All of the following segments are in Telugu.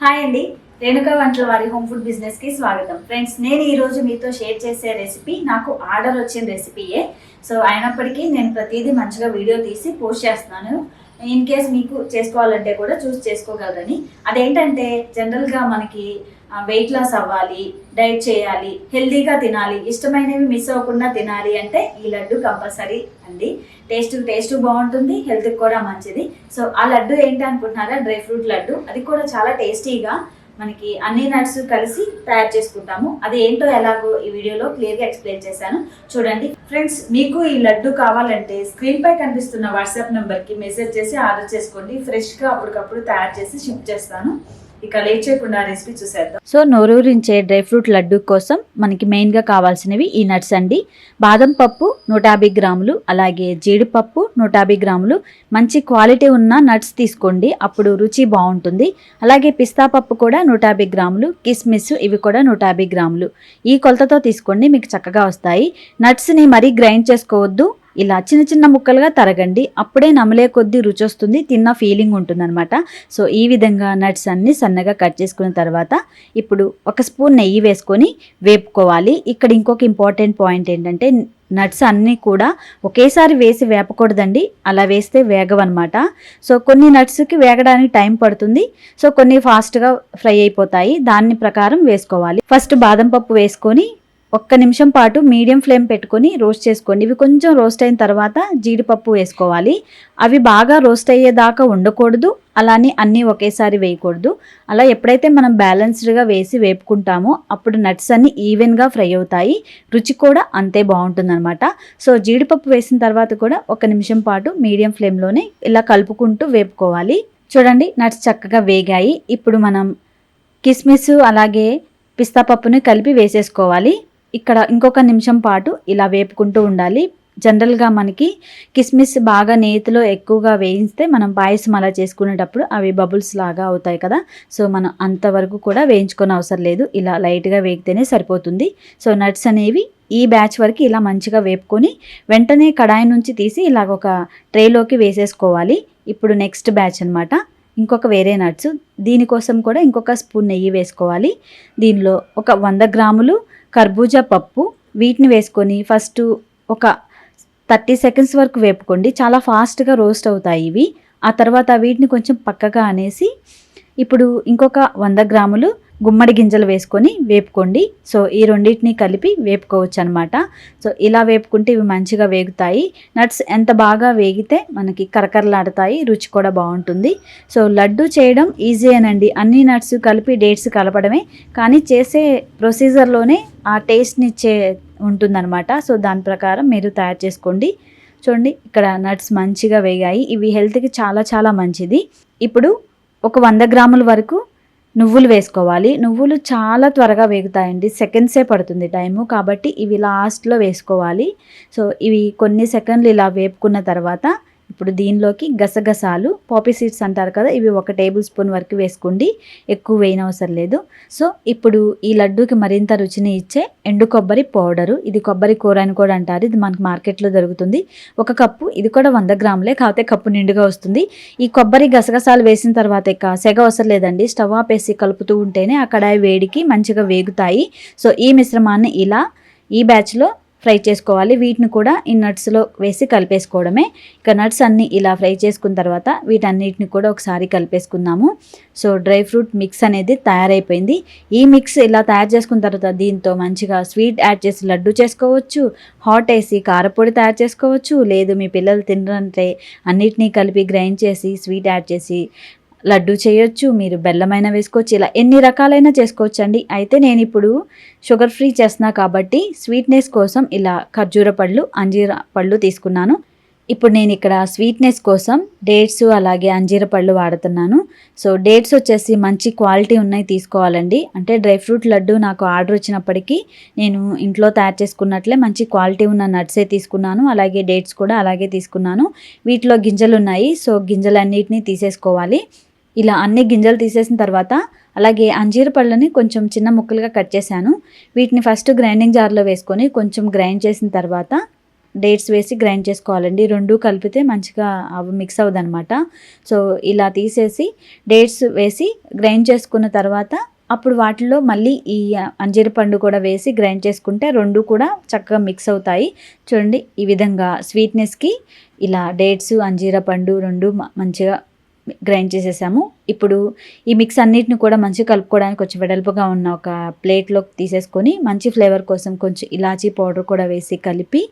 హాయ్ అండి రేణుక వంటల వారి హోమ్ ఫుడ్ బిజినెస్కి స్వాగతం. ఫ్రెండ్స్ నేను ఈ రోజు మీతో షేర్ చేసే రెసిపీ నాకు ఆర్డర్ వచ్చిన రెసిపీయే. సో అయినప్పటికీ నేను ప్రతిదీ మంచిగా వీడియో తీసి పోస్ట్ చేస్తున్నాను. ఇన్ కేస్ మీకు చేసుకోవాలంటే కూడా చూస్ చేసుకోగలరని. అదేంటంటే జనరల్గా మనకి వెయిట్ లాస్ అవ్వాలి డైట్ చేయాలి హెల్తీగా తినాలి ఇష్టమైనవి మిస్ అవ్వకుండా తినాలి అంటే ఈ లడ్డు కంపల్సరీ అండి. టేస్ట్ టేస్ట్ బాగుంటుంది హెల్త్కి కూడా మంచిది. సో ఆ లడ్డు ఏంటి అనుకుంటున్నారా? Dry fruit laddu. అది కూడా చాలా టేస్టీగా మనకి అన్ని నట్స్ కలిసి తయారు చేసుకుంటాము. అది ఏంటో ఎలాగో ఈ వీడియోలో క్లియర్గా ఎక్స్ప్లెయిన్ చేశాను. చూడండి. ఫ్రెండ్స్ మీకు ఈ లడ్డు కావాలంటే స్క్రీన్ పై కనిపిస్తున్న వాట్సాప్ నెంబర్కి మెసేజ్ చేసి ఆర్డర్ చేసుకోండి. ఫ్రెష్గా అప్పటికప్పుడు తయారు చేసి షిఫ్ట్ చేస్తాను. ఇక లేట్ రెసిపీ చూసేద్దాం. సో నోరూరించే డ్రై ఫ్రూట్ లడ్డు కోసం మనకి మెయిన్గా కావాల్సినవి ఈ నట్స్ అండి. బాదం పప్పు నూట యాభై గ్రాములు అలాగే జీడిపప్పు నూట యాభై గ్రాములు. మంచి క్వాలిటీ ఉన్న నట్స్ తీసుకోండి అప్పుడు రుచి బాగుంటుంది. అలాగే పిస్తా పప్పు కూడా నూట యాభై గ్రాములు కిస్మిస్ ఇవి కూడా నూట యాభై గ్రాములు. ఈ కొలతతో తీసుకోండి మీకు చక్కగా వస్తాయి. నట్స్ని మరీ గ్రైండ్ చేసుకోవద్దు. ఇలా చిన్న చిన్న ముక్కలుగా తరగండి. అప్పుడే నమలే కొద్దీ రుచి వస్తుంది తిన్న ఫీలింగ్ ఉంటుందన్నమాట. సో ఈ విధంగా నట్స్ అన్ని సన్నగా కట్ చేసుకున్న తర్వాత ఇప్పుడు ఒక స్పూన్ నెయ్యి వేసుకొని వేపుకోవాలి. ఇక్కడ ఇంకొక ఇంపార్టెంట్ పాయింట్ ఏంటంటే నట్స్ అన్నీ కూడా ఒకేసారి వేసి వేపకూడదండి. అలా వేస్తే వేగవన్నమాట. సో కొన్ని నట్స్కి వేగడానికి టైం పడుతుంది. సో కొన్ని ఫాస్ట్గా ఫ్రై అయిపోతాయి. దాని ప్రకారం వేసుకోవాలి. ఫస్ట్ బాదం పప్పు వేసుకొని ఒక్క నిమిషం పాటు మీడియం ఫ్లేమ్ పెట్టుకొని రోస్ట్ చేసుకోండి. ఇవి కొంచెం రోస్ట్ అయిన తర్వాత జీడిపప్పు వేసుకోవాలి. అవి బాగా రోస్ట్ అయ్యేదాకా ఉండకూడదు. అలానే అన్నీ ఒకేసారి వేయకూడదు. అలా ఎప్పుడైతే మనం బ్యాలెన్స్డ్గా వేసి వేపుకుంటామో అప్పుడు నట్స్ అన్ని ఈవెన్గా ఫ్రై అవుతాయి. రుచి కూడా అంతే బాగుంటుందన్నమాట. సో జీడిపప్పు వేసిన తర్వాత కూడా ఒక నిమిషం పాటు మీడియం ఫ్లేమ్లోనే ఇలా కలుపుకుంటూ వేపుకోవాలి. చూడండి నట్స్ చక్కగా వేగాయి. ఇప్పుడు మనం కిస్మిస్ అలాగే పిస్తా పప్పుని కలిపి వేసేసుకోవాలి. ఇక్కడ ఇంకొక నిమిషం పాటు ఇలా వేపుకుంటూ ఉండాలి. జనరల్గా మనకి కిస్మిస్ బాగా నేతిలో ఎక్కువగా వేయిస్తే మనం పాయసం అలా చేసుకునేటప్పుడు అవి బబుల్స్ లాగా అవుతాయి కదా. సో మనం అంతవరకు కూడా వేయించుకొని అవసరం లేదు. ఇలా లైట్గా వేగితేనే సరిపోతుంది. సో నట్స్ అనేవి ఈ బ్యాచ్ వరకు ఇలా మంచిగా వేపుకొని వెంటనే కడాయి నుంచి తీసి ఇలాగ ఒక ట్రేలోకి వేసేసుకోవాలి. ఇప్పుడు నెక్స్ట్ బ్యాచ్ అనమాట ఇంకొక వేరే నట్స్. దీనికోసం కూడా ఇంకొక స్పూన్ నెయ్యి వేసుకోవాలి. దీనిలో ఒక వంద గ్రాములు కర్బూజా పప్పు. వీటిని వేసుకొని ఫస్ట్ ఒక థర్టీ సెకండ్స్ వరకు వేపుకోండి. చాలా ఫాస్ట్గా రోస్ట్ అవుతాయి ఇవి. ఆ తర్వాత వీటిని కొంచెం పక్కగా అనేసి ఇప్పుడు ఇంకొక వంద గ్రాములు గుమ్మడి గింజలు వేసుకొని వేపుకోండి. సో ఈ రెండింటిని కలిపి వేపుకోవచ్చు అనమాట సో ఇలా వేపుకుంటే ఇవి మంచిగా వేగుతాయి. నట్స్ ఎంత బాగా వేగితే మనకి కరకరలాడతాయి రుచి కూడా బాగుంటుంది. సో లడ్డు చేయడం ఈజీయేనండి అన్ని నట్స్ కలిపి డేట్స్ కలపడమే. కానీ చేసే ప్రొసీజర్లోనే ఆ టేస్ట్ని ఇచ్చే ఉంటుందన్నమాట. సో దాని ప్రకారం మీరు తయారు చేసుకోండి. చూడండి ఇక్కడ నట్స్ మంచిగా వేగాయి. ఇవి హెల్త్కి చాలా చాలా మంచిది. ఇప్పుడు ఒక వంద గ్రాముల వరకు నువ్వులు వేసుకోవాలి. నువ్వులు చాలా త్వరగా వేగుతాయండి. సెకండ్సే పడుతుంది టైము. కాబట్టి ఇవి లాస్ట్లో వేసుకోవాలి. సో ఇవి కొన్ని సెకండ్లు ఇలా వేపుకున్న తర్వాత ఇప్పుడు దీనిలోకి గసగసాలు పాపీ సీడ్స్ అంటారు కదా ఇవి ఒక టేబుల్ స్పూన్ వరకు వేసుకోండి. ఎక్కువ వేయనవసరం లేదు. సో ఇప్పుడు ఈ లడ్డూకి మరింత రుచిని ఇచ్చే ఎండు కొబ్బరి పౌడరు ఇది కొబ్బరి కూర అని కూడా అంటారు. ఇది మనకు మార్కెట్లో దొరుకుతుంది. ఒక కప్పు ఇది కూడా వంద గ్రాములే కాకపోతే కప్పు నిండుగా వస్తుంది. ఈ కొబ్బరి గసగసాలు వేసిన తర్వాత ఇక సెగ అవసరం లేదండి. స్టవ్ ఆపేసి కలుపుతూ ఉంటేనే ఆ కడాయి వేడికి మంచిగా వేగుతాయి. సో ఈ మిశ్రమాన్ని ఇలా ఈ బ్యాచ్లో ఫ్రై చేసుకోవాలి. వీటిని కూడా ఈ నట్స్లో వేసి కలిపేసుకోవడమే. ఇక నట్స్ అన్నీ ఇలా ఫ్రై చేసుకున్న తర్వాత వీటన్నిటిని కూడా ఒకసారి కలిపేసుకుందాము. సో డ్రై ఫ్రూట్ మిక్స్ అనేది తయారైపోయింది. ఈ మిక్స్ ఇలా తయారు చేసుకున్న తర్వాత దీంతో మంచిగా స్వీట్ యాడ్ చేసి లడ్డు చేసుకోవచ్చు హాట్ వేసి కారపొడి తయారు చేసుకోవచ్చు లేదు మీ పిల్లలు తినరంటే అన్నిటినీ కలిపి గ్రైండ్ చేసి స్వీట్ యాడ్ చేసి లడ్డు చేయొచ్చు మీరు బెల్లమైన వేసుకోవచ్చు ఇలా ఎన్ని రకాలైన చేసుకోవచ్చు అండి అయితే నేను ఇప్పుడు షుగర్ ఫ్రీ చేస్తున్నా కాబట్టి స్వీట్నెస్ కోసం ఇలా ఖర్జూర పళ్ళు అంజీర పళ్ళు తీసుకున్నాను. ఇప్పుడు నేను ఇక్కడ స్వీట్నెస్ కోసం డేట్స్ అలాగే అంజీర పళ్ళు వాడుతున్నాను. సో డేట్స్ వచ్చేసి మంచి క్వాలిటీ ఉన్నాయి తీసుకోవాలండి. అంటే డ్రై ఫ్రూట్ లడ్డు నాకు ఆర్డర్ వచ్చినప్పటికీ నేను ఇంట్లో తయారు చేసుకున్నట్లే మంచి క్వాలిటీ ఉన్న నట్సే తీసుకున్నాను. అలాగే డేట్స్ కూడా అలాగే తీసుకున్నాను. వీటిలో గింజలు ఉన్నాయి సో గింజలన్నిటిని తీసేసుకోవాలి. ఇలా అన్ని గింజలు తీసేసిన తర్వాత అలాగే అంజీర పళ్ళని కొంచెం చిన్న ముక్కలుగా కట్ చేశాను. వీటిని ఫస్ట్ గ్రైండింగ్ జార్లో వేసుకొని కొంచెం గ్రైండ్ చేసిన తర్వాత డేట్స్ వేసి గ్రైండ్ చేసుకోవాలండి. రెండు కలిపితే మంచిగా అవి మిక్స్ అవ్వదు అనమాట సో ఇలా తీసేసి డేట్స్ వేసి గ్రైండ్ చేసుకున్న తర్వాత అప్పుడు వాటిలో మళ్ళీ ఈ అంజీర పండు కూడా వేసి గ్రైండ్ చేసుకుంటే రెండు కూడా చక్కగా మిక్స్ అవుతాయి. చూడండి ఈ విధంగా స్వీట్నెస్కి ఇలా డేట్స్ అంజీర పండు రెండు మంచిగా గ్రైండ్ చేసేసాము. ఇప్పుడు ఈ మిక్స్ అన్నిటిని కూడా మంచిగా కలుపుకోవడానికి కొంచెం వెడల్పుగా ఉన్న ఒక ప్లేట్లోకి తీసేసుకొని మంచి ఫ్లేవర్ కోసం కొంచెం ఇలాచీ పౌడర్ కూడా వేసి కలిపి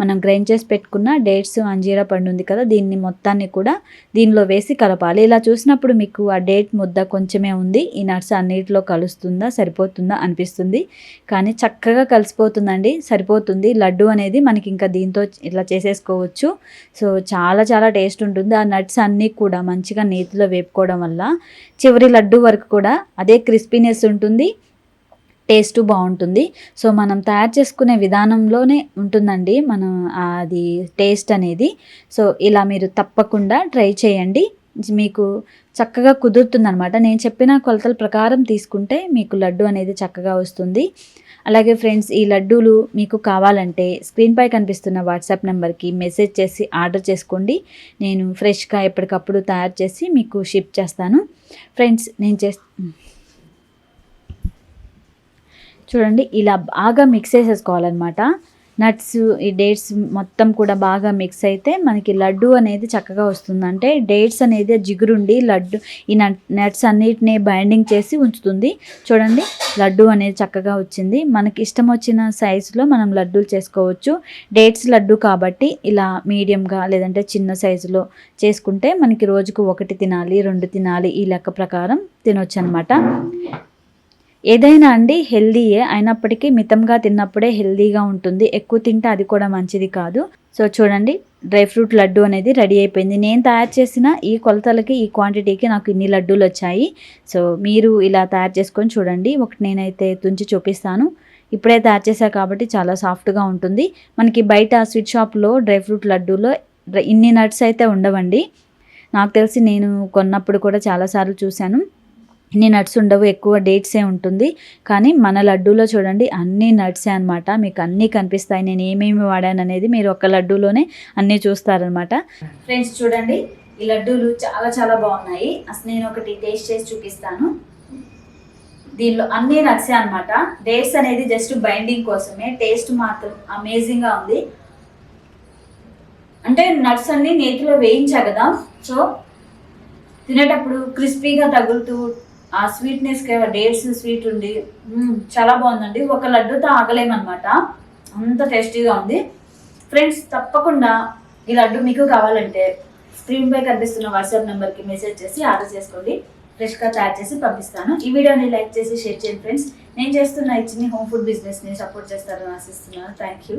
మనం గ్రైండ్ చేసి పెట్టుకున్న డేట్స్ అంజీరా పండు ఉంది కదా దీన్ని మొత్తాన్ని కూడా దీనిలో వేసి కలపాలి. ఇలా చూసినప్పుడు మీకు ఆ డేట్ ముద్ద కొంచెమే ఉంది ఈ నట్స్ అన్నిటిలో కలుస్తుందా సరిపోతుందా అనిపిస్తుంది. కానీ చక్కగా కలిసిపోతుందండి సరిపోతుంది. లడ్డు అనేది మనకి ఇంకా దీంతో ఇట్లా చేసేసుకోవచ్చు. సో చాలా చాలా టేస్ట్ ఉంటుంది. ఆ నట్స్ అన్నీ కూడా మంచిగా నేతిలో వేపుకోవడం వల్ల చివరి లడ్డు వరకు కూడా అదే క్రిస్పీనెస్ ఉంటుంది టేస్ట్ బాగుంటుంది. సో మనం తయారు చేసుకునే విధానంలోనే ఉంటుందండి మనం అది టేస్ట్ అనేది. సో ఇలా మీరు తప్పకుండా ట్రై చేయండి. మీకు చక్కగా కుదురుతుందనమాట నేను చెప్పిన కొలతల ప్రకారం తీసుకుంటే మీకు లడ్డు అనేది చక్కగా వస్తుంది. అలాగే ఫ్రెండ్స్ ఈ లడ్డూలు మీకు కావాలంటే స్క్రీన్పై కనిపిస్తున్న వాట్సాప్ నెంబర్కి మెసేజ్ చేసి ఆర్డర్ చేసుకోండి. నేను ఫ్రెష్గా ఎప్పటికప్పుడు తయారు చేసి మీకు షిప్ చేస్తాను. ఫ్రెండ్స్ నేను చే చూడండి ఇలా బాగా మిక్స్ చేసేసుకోవాలన్నమాట. నట్స్ ఈ డేట్స్ మొత్తం కూడా బాగా మిక్స్ అయితే మనకి లడ్డు అనేది చక్కగా వస్తుంది. అంటే డేట్స్ అనేది జిగురుండి లడ్డు ఈ నట్ నట్స్ అన్నిటిని బైండింగ్ చేసి ఉంచుతుంది. చూడండి లడ్డు అనేది చక్కగా వచ్చింది. మనకి ఇష్టం వచ్చిన సైజులో మనం లడ్డూలు చేసుకోవచ్చు. డేట్స్ లడ్డు కాబట్టి ఇలా మీడియంగా లేదంటే చిన్న సైజులో చేసుకుంటే మనకి రోజుకు ఒకటి తినాలి రెండు తినాలి ఈ లెక్క ప్రకారం తినొచ్చు అనమాట ఏదైనా అండి హెల్దీయే. అయినప్పటికీ మితంగా తిన్నప్పుడే హెల్దీగా ఉంటుంది. ఎక్కువ తింటే అది కూడా మంచిది కాదు. సో చూడండి డ్రై ఫ్రూట్ లడ్డు అనేది రెడీ అయిపోయింది. నేను తయారు చేసిన ఈ కొలతలకి ఈ క్వాంటిటీకి నాకు ఇన్ని లడ్డూలు వచ్చాయి. సో మీరు ఇలా తయారు చేసుకొని చూడండి. ఒకటి నేనైతే తుంచి చూపిస్తాను. ఇప్పుడే తయారు చేశా కాబట్టి చాలా సాఫ్ట్గా ఉంటుంది. మనకి బయట స్వీట్ షాప్లో డ్రై ఫ్రూట్ లడ్డూలో ఇన్ని నట్స్ అయితే ఉండవండి. నాకు తెలిసి నేను కొన్నప్పుడు కూడా చాలాసార్లు చూశాను. అన్ని నట్స్ ఉండవు ఎక్కువ డేట్సే ఉంటుంది. కానీ మన లడ్డూలో చూడండి అన్ని నట్సే అనమాట మీకు అన్నీ కనిపిస్తాయి. నేను ఏమేమి వాడాను అనేది మీరు ఒక లడ్డూలోనే అన్నీ చూస్తారనమాట ఫ్రెండ్స్ చూడండి ఈ లడ్డూలు చాలా చాలా బాగున్నాయి. అసలు నేను ఒకటి టేస్ట్ చేసి చూపిస్తాను. దీనిలో అన్ని నట్సే అనమాట డేట్స్ అనేది జస్ట్ బైండింగ్ కోసమే. టేస్ట్ మాత్రం అమేజింగ్గా ఉంది. అంటే నట్స్ అన్ని నేతిలో వేయించా కదా. సో తినేటప్పుడు క్రిస్పీగా తగులుతూ ఆ స్వీట్నెస్ డేట్స్ స్వీట్ ఉండి చాలా బాగుందండి. ఒక లడ్డూతో ఆగలేమన్నమాట అంత టేస్టీగా ఉంది. ఫ్రెండ్స్ తప్పకుండా ఈ లడ్డు మీకు కావాలంటే స్క్రీన్ పై కనిపిస్తున్న వాట్సాప్ నెంబర్కి మెసేజ్ చేసి ఆర్డర్ చేసుకోండి. ఫ్రెష్గా తయారు చేసి పంపిస్తాను. ఈ వీడియోని లైక్ చేసి షేర్ చేయండి ఫ్రెండ్స్ నేను చేస్తున్న ఈ చిన్న హోమ్ ఫుడ్ బిజినెస్ని సపోర్ట్ చేస్తారని ఆశిస్తున్నాను. Thank you